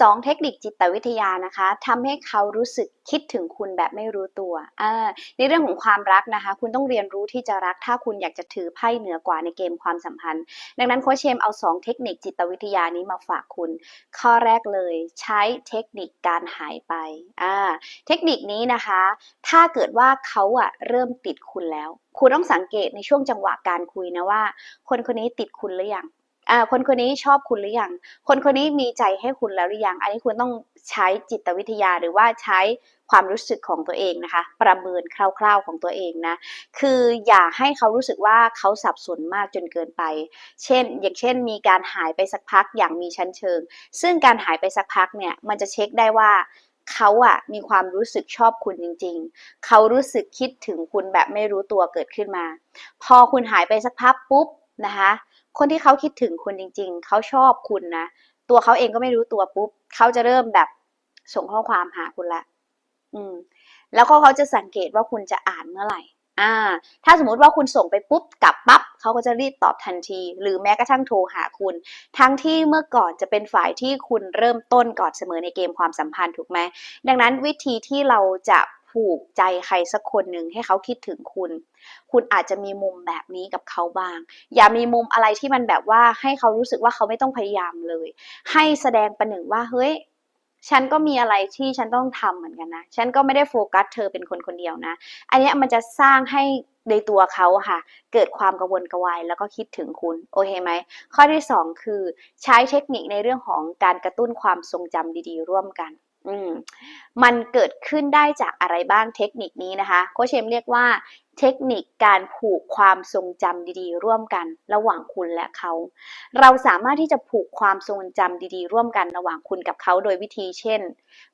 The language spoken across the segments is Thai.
สองเทคนิคจิตวิทยานะคะทำให้เขารู้สึกคิดถึงคุณแบบไม่รู้ตัวอ่าในเรื่องของความรักนะคะ คุณต้องเรียนรู้ที่จะรัก ถ้าคุณอยากจะถือไพ่เหนือกว่าในเกมความสัมพันธ์ ดังนั้นโคชเชมเอา 2 เทคนิคจิตวิทยานี้มาฝากคุณ ข้อแรกเลย ใช้เทคนิคการหายไปอ่าเทคนิคนี้นะคะ ถ้าเกิดว่าเขาอะเริ่มติดคุณแล้ว คุณต้องสังเกตในช่วงจังหวะการคุยนะว่า คนคนนี้ติดคุณหรือยัง อ่าคนคนนี้ชอบคุณหรือยัง คนคนนี้มีใจให้คุณแล้วหรือยัง อันนี้คุณต้องใช้จิตวิทยาหรือว่าใช้ความรู้สึกของตัวเองนะคะ ประเมินคร่าวๆของตัวเองนะ คืออย่าให้เขารู้สึกว่าเขาสับสนมากจนเกินไป เช่น อย่างเช่น มีการหายไปสักพักอย่างมีชั้นเชิง ซึ่งการหายไปสักพักเนี่ยมันจะเช็คได้ว่าเขาอะมีความรู้สึกชอบคุณจริง ๆ เขารู้สึกคิดถึงคุณแบบไม่รู้ตัวเกิดขึ้นมา พอคุณหายไปสักพักปุ๊บ นะคะ คนที่เขาคิดถึงคุณจริง ๆ เขาชอบคุณนะ ตัวเขาเองก็ไม่รู้ตัวปุ๊บ เขาจะเริ่มแบบส่งข้อความหาคุณละ อืม แล้วก็เขาจะสังเกตว่าคุณจะอ่านเมื่อไหร่ อ่า ถ้าสมมุติว่าคุณส่งไปปุ๊บกลับปั๊บเขาก็จะรีบตอบทันที หรือแม้กระทั่งโทรหาคุณ ทั้งที่เมื่อก่อนจะเป็นฝ่ายที่คุณเริ่มต้นก่อนเสมอในเกมความสัมพันธ์ถูกไหม ดังนั้นวิธีที่เราจะ ผูกใจใครสักคนหนึ่งให้เขาคิดถึงคุณ คุณอาจจะมีมุมแบบนี้กับเขาบ้าง อย่ามีมุมอะไรที่มันแบบว่าให้เขารู้สึกว่าเขาไม่ต้องพยายามเลย ให้แสดงประหนึ่งว่าเฮ้ยฉันก็มีอะไรที่ฉันต้องทำเหมือนกันนะ ฉันก็ไม่ได้โฟกัสเธอเป็นคนคนเดียวนะ อันนี้มันจะสร้างให้ในตัวเขาค่ะ เกิดความกังวลกวายแล้วก็คิดถึงคุณ โอเคไหม ข้อที่สองคือใช้เทคนิคในเรื่องของการกระตุ้นความทรงจำดีๆ ร่วมกัน มมันเกิดขึ้นได้จากอะไรบ้างเทคนิคนี้นะคะ โคชเชมเรียกว่าเทคนิคการผูกความทรงจำดีๆ ร่วมกันระหว่างคุณและเขา เราสามารถที่จะผูกความทรงจำดีๆ ร่วมกันระหว่างคุณกับเขาโดยวิธีเช่น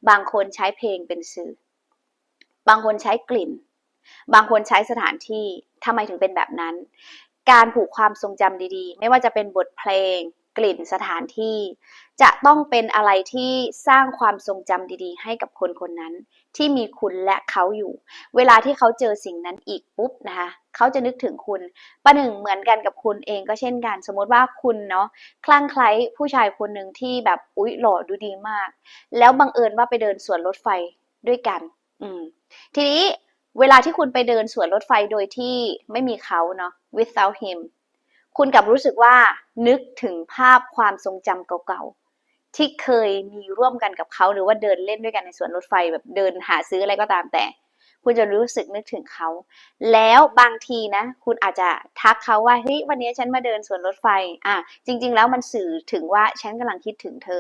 บางคนใช้เพลงเป็นสื่อ บางคนใช้กลิ่น บางคนใช้สถานที่ทำไมถึงเป็นแบบนั้น การผูกความทรงจำดีๆ ไม่ว่าจะเป็นบทเพลง กลิ่นสถานที่ จะต้องเป็นอะไรที่สร้างความทรงจำดีๆ ให้กับคนคนนั้น ที่มีคุณและเขาอยู่ เวลาที่เขาเจอสิ่งนั้นอีกปุ๊บนะคะเขาจะนึกถึงคุณประหนึ่งเหมือนกันกับคุณเองก็เช่นกัน สมมติว่าคุณเนาะคลั่งไคล้ผู้ชายคนหนึ่งที่แบบอุ๊ยหล่อดูดีมาก แล้วบังเอิญว่าไปเดินสวนรถไฟด้วยกัน อืม ทีนี้เวลาที่คุณไปเดินสวนรถไฟโดยที่ไม่มีเขาเนาะ without him คุณกลับรู้สึกว่านึกถึงภาพความทรงจำเก่าๆ ที่เคยมีร่วมกันกับเขาหรือว่าเดินเล่นด้วยกันในสวนรถไฟแบบเดินหาซื้ออะไรก็ตามแต่ คุณจะรู้สึกนึกถึงเขา แล้วบางทีนะ คุณอาจจะทักเขาว่าเฮ้ยวันนี้ฉันมาเดินสวนรถไฟอะจริง ๆ แล้วมันสื่อถึงว่าฉันกำลังคิดถึงเธอ